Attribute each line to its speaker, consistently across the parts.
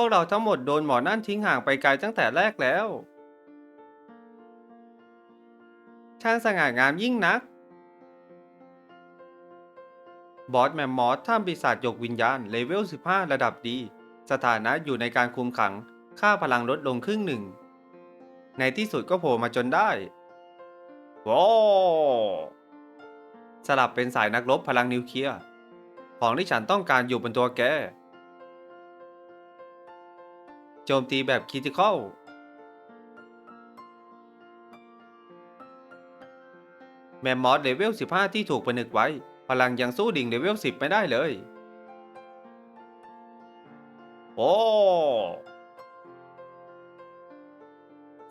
Speaker 1: วกเราทั้งหมดโดนหมอนั่นทิ้งห่างไปไกลตั้งแต่แรกแล้ว ช่างสง่างามยิ่งนัก บอสแมมมอสท่ามปีศาจยกวิญญาณ เลเวล 15 ระดับดี สถานะอยู่ในการคุมขัง ค่าพลังลดลงครึ่งหนึ่ง ในที่สุดก็โผล่มาจนได้ว้าสลับเป็นสายนักรบพลังนิวเคลียร์ ของที่ฉันต้องการอยู่บนตัวแก โจมตีแบบคริติคอลแมมมอสเลเวล 15 ที่ถูกผนึกไว้ พลังยังสู้ดิ่งเลเวล 10 ไม่ได้เลย โอ้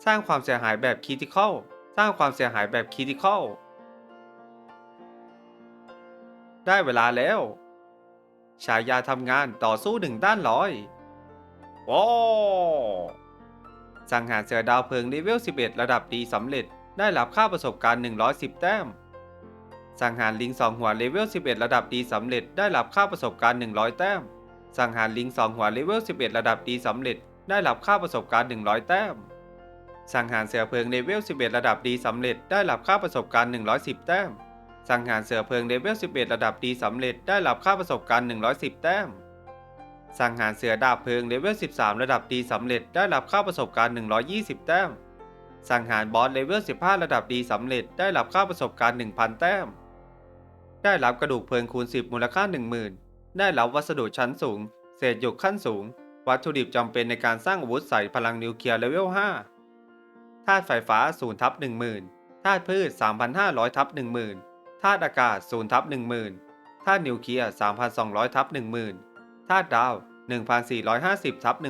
Speaker 1: สร้างความเสียหายแบบคริติคอลสร้างความเสียหายแบบคริติคอลได้เวลาแล้ว ฉายาทำงานต่อสู้หนึ่งด้านร้อย โอ้สังหารเสือดาวเพลิงเลเวล 11 ระดับดีสำเร็จ ได้รับค่าประสบการณ์ 110 แต้ม สังหารลิงสองหัวเลเวล 11 ระดับดีสำเร็จ ได้รับค่าประสบการณ์ 100 แต้ม สังหารลิงสองหัวเลเวล 11 ระดับดีสำเร็จ ได้รับค่าประสบการณ์ 100 แต้ม สังหารเสือเพลิงเลเวล 11 ระดับดีสำเร็จ ได้รับค่าประสบการณ์ 110 แต้ม สังหารเสือเพลิงเลเวล 11 ระดับดีสำเร็จ ได้รับค่าประสบการณ์ 110 แต้ม สังหารเสือดาบเพลิงเลเวล 13 ระดับดีสำเร็จได้รับค่าประสบการณ์ 120 แต้ม สังหารบอสเลเวล 15 ระดับดีสำเร็จได้รับค่าประสบการณ์ 1,000 แต้ม ได้รับกระดูกเพลิงคูณ 10 มูลค่า 10,000 ได้รับวัสดุชั้นสูง เศษหยกขั้นสูง วัตถุดิบจำเป็นในการสร้างอาวุธใส่พลังนิวเคลียร์เลเวล 5 ธาตุไฟฟ้า0ทับ10,000 ธาตุพืช 3,500ทับ10,000 ธาตุอากาศ0ทับ10,000 ธาตุนิวเคลียร์3,200ทับ10,000 ธาตุดาว 1,450ทับ10,000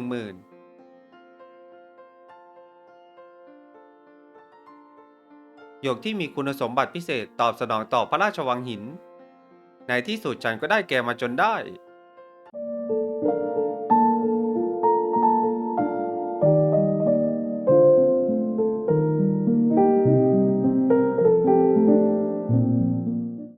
Speaker 1: หยกที่มีคุณสมบัติพิเศษตอบสนองต่อพระราชวังหิน ในที่สุดฉันก็ได้แกมาจนได้